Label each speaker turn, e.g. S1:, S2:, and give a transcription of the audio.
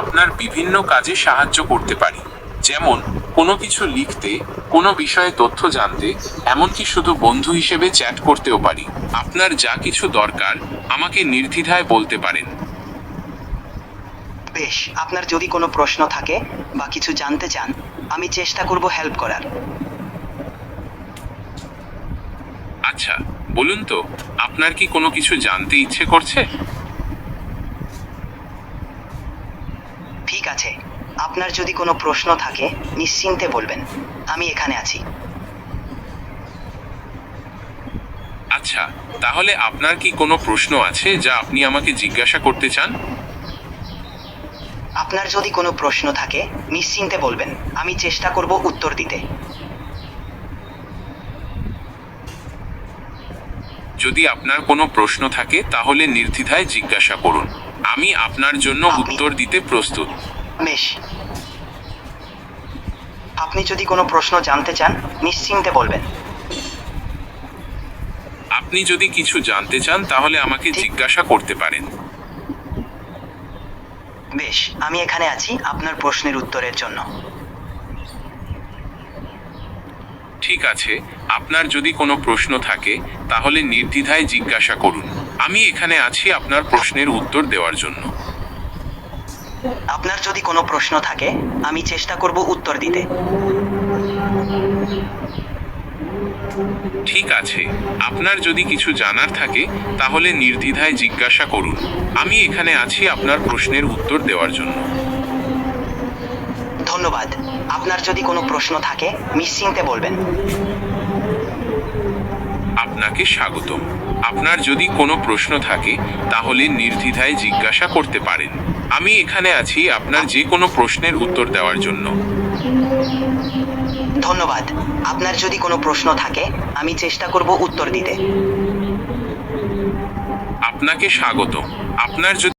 S1: আপনার বিভিন্ন কাজে সাহায্য করতে পারি। যেমন কোনো কিছু লিখতে কোনো বিষয়ে তথ্য জানতে এমনকি শুধু বন্ধু হিসেবে চ্যাট করতেও পারি। আপনার যা কিছু দরকার আমাকে নির্দ্বিধায় বলতে পারেন।
S2: বেশ আপনার যদি কোনো প্রশ্ন থাকে বা কিছু জানতে চান আমি চেষ্টা করব হেল্প করার।
S1: আচ্ছা বলুন তো আপনার কি কোনো কিছু জানতে ইচ্ছে করছে?
S2: ঠিক আছে। আপনার যদি কোনো প্রশ্ন থাকে নিশ্চিন্তে বলবেন। আমি এখানে আছি।
S1: আচ্ছা তাহলে আপনার কি কোনো প্রশ্ন আছে যা আপনি আমাকে জিজ্ঞাসা করতে চান?
S2: আপনার যদি কোনো প্রশ্ন থাকে নিশ্চিন্তে বলবেন। আমি চেষ্টা করব উত্তর দিতে।
S1: যদি আপনার কোনো প্রশ্ন থাকে তাহলে নির্দ্বিধায় জিজ্ঞাসা করুন। আমি আপনার জন্য উত্তর দিতে প্রস্তুত।
S2: বেশ আপনি যদি কোনো প্রশ্ন জানতে চান নিশ্চিন্তে বলবেন।
S1: আপনি যদি কিছু জানতে চান তাহলে আমাকে জিজ্ঞাসা করতে পারেন।
S2: বেশ আমি এখানে আছি আপনার প্রশ্নের উত্তরের জন্য।
S1: ঠিক আছে আপনার যদি কোনো প্রশ্ন থাকে তাহলে নির্দ্বিধায় জিজ্ঞাসা করুন। আমি এখানে আছি আপনার প্রশ্নের উত্তর দেওয়ার জন্য।
S2: আপনার যদি কোনো প্রশ্ন থাকে আমি চেষ্টা করব উত্তর দিতে।
S1: ঠিক আছে। আপনার যদি কিছু জানার থাকে তাহলে নির্দ্বিধায় জিজ্ঞাসা করুন। আমি এখানে আছি আপনার প্রশ্নের উত্তর দেওয়ার জন্য।
S2: ধন্যবাদ। আপনার যদি কোনো প্রশ্ন থাকে নিশ্চিন্তে বলবেন।
S1: আপনাকে স্বাগতম। আপনার যদি কোনো প্রশ্ন থাকে তাহলে নির্দ্বিধায় জিজ্ঞাসা করতে পারেন। আমি এখানে আছি আপনার যে কোনো প্রশ্নের উত্তর দেওয়ার জন্য।
S2: ধন্যবাদ। আপনার যদি কোনো প্রশ্ন থাকে আমি চেষ্টা করব উত্তর দিতে।
S1: আপনাকে স্বাগত আপনার যদি